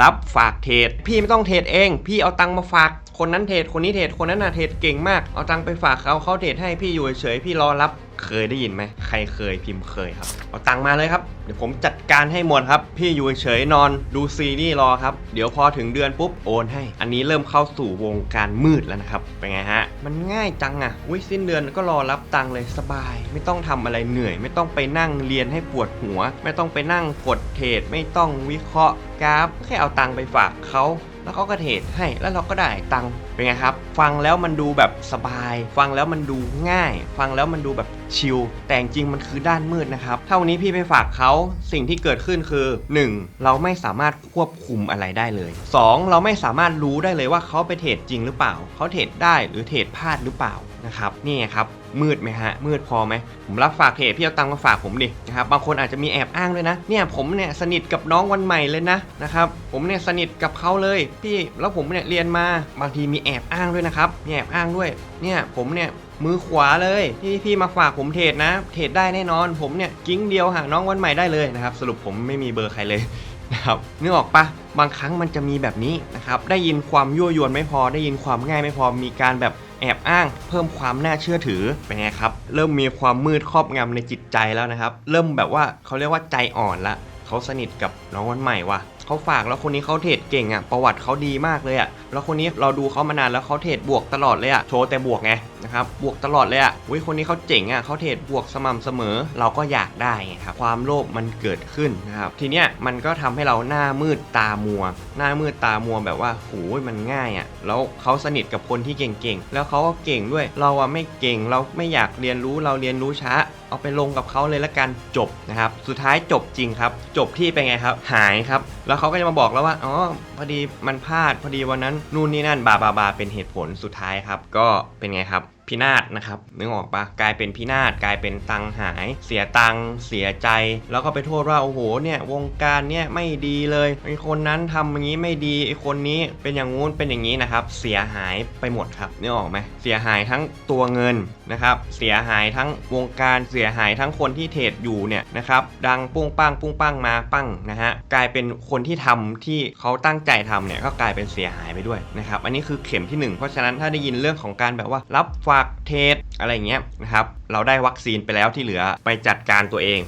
รับฝากเทรดพี่ไม่ต้องเทรดเอง พี่เอาตังค์มาฝาก คนนั้นเทรดคนนี้เทรดคนนั้นน่ะเทรดเก่งมากเอาตังค์ไปฝากเขาเขาเทรดให้พี่อยู่เฉยๆพี่รอรับ เคยได้ยินไหมใครเคยพิมพ์เคยครับ เอาตังมาเลยครับ เดี๋ยวผมจัดการให้หมดครับ พี่อยู่เฉยนอนดูซีรีส์รอครับ เดี๋ยวพอถึงเดือนปุ๊บโอนให้ อันนี้เริ่มเข้าสู่วงการมืดแล้วนะครับ เป็นไงฮะ มันง่ายจังอะวิสิ้นเดือนก็รอรับตังเลยสบาย ไม่ต้องทำอะไรเหนื่อย ไม่ต้องไปนั่งเรียนให้ปวดหัว ไม่ต้องไปนั่งกดเทรดไม่ต้องวิเคราะห์กราฟแค่เอาตังไปฝากเขา แล้วเขาก็เทรดให้แล้วเราก็ได้ตังค์เป็นไงครับ ฟังแล้วมันดูแบบสบาย ฟังแล้วมันดูง่าย ฟังแล้วมันดูแบบชิลแต่จริงมันคือด้านมืดนะครับถ้าวันนี้พี่ไปฝากเขาสิ่งที่เกิดขึ้นคือ 1. เราไม่สามารถควบคุมอะไรได้เลย 2. เราไม่สามารถรู้ได้เลยว่าเขาไปเทรดจริงหรือเปล่าเขาเทรดได้หรือเทรดพลาดหรือเปล่านะครับนี่ครับ มืดไหมฮะ มืดพอไหมผมรับฝากเทรดพี่เอาตังมาฝากผมดินะครับบางคนอาจจะมีแอบอ้างด้วยนะ เนี่ยผมเนี่ยสนิทกับน้องวันใหม่เลยนะนะครับผมเนี่ยสนิทกับเขาเลย พี่แล้วผมเนี่ยเรียนมาบางทีมีแอบอ้างด้วยนะครับมีแอบอ้างด้วยเนี่ยผมเนี่ยมือขวาเลยที่พี่มาฝากผมเทรดนะ เทรดได้แน่นอน ผมเนี่ยกิ้งเดียวหาน้องวันใหม่ได้เลยนะครับสรุปผมไม่มีเบอร์ใครเลยนะครับนึกออกปะบางครั้งมันจะมีแบบนี้นะครับได้ยินความยั่วยวนไม่พอได้ยินความง่ายไม่พอมีการแบบ แอบอ้างเพิ่มความน่าเชื่อถือเป็นไงครับ เริ่มมีความมืดครอบงำในจิตใจแล้วนะครับ เริ่มแบบว่าเขาเรียกว่าใจอ่อนละเขาสนิทกับน้องวันใหม่ว่ะเขาฝากแล้วคนนี้เขาเทรดเก่งอะประวัติเขาดีมากเลยอะแล้วคนนี้เราดูเขามานานแล้วเขาเทรดบวกตลอดเลยอะโชว์แต่บวกไงนะครับบวกตลอดเลยอะอุ้ยคนนี้เขาเจ๋งอะเขาเทรดบวกสม่ำเสมอ เราก็อยากได้ครับความโลภมันเกิดขึ้นนะครับทีเนี้ยมันก็ทำให้เราหน้ามืดตามัว หน้ามืดตามัวแบบว่าโหยมันง่ายอะแล้วเขาสนิทกับคนที่เก่งๆแล้วเขาก็เก่งด้วย เราอะไม่เก่งเราไม่อยากเรียนรู้เราเรียนรู้ช้าเอาไปลงกับเขาเลยละกันจบนะครับสุดท้ายจบจริงครับ จบที่เป็นไงครับ หายครับแล้วเขาก็จะมาบอกแล้วว่า อ๋อ พอดีมันพลาด พอดีวันนั้น นู่นนี่นั่น บาบาบาเป็นเหตุผลสุดท้ายครับ ก็เป็นไงครับ พินาศนะครับนึกออกปะกลายเป็นพินาศกลายเป็นตังหาย เสียตังเสียใจ แล้วก็ไปโทษว่าโอ้โหเนี่ยวงการเนี่ยไม่ดีเลยไอคนนั้นทำอย่างนี้ไม่ดีไอคนนี้เป็นอย่างงู้นเป็นอย่างนี้นะครับเสียหายไปหมดครับนึกออกไหมเสียหายทั้งตัวเงินนะครับเสียหายทั้งวงการเสียหายทั้งคนที่เทรดอยู่เนี่ยนะครับดังปุ้งปังปุ้งปังมาปั้งนะฮะกลายเป็นคนที่ทำที่เขาตั้งใจทำเนี่ยก็กลายเป็นเสียหายไปด้วยนะครับอันนี้คือเข็มที่หนึ่งเพราะฉะนั้นถ้าได้ยินเรื่องของการแบบว่ารับฝากเทศอะไรอย่างเงี้ยนะครับ เราได้วัคซีนไปแล้วที่เหลือไปจัดการตัวเอง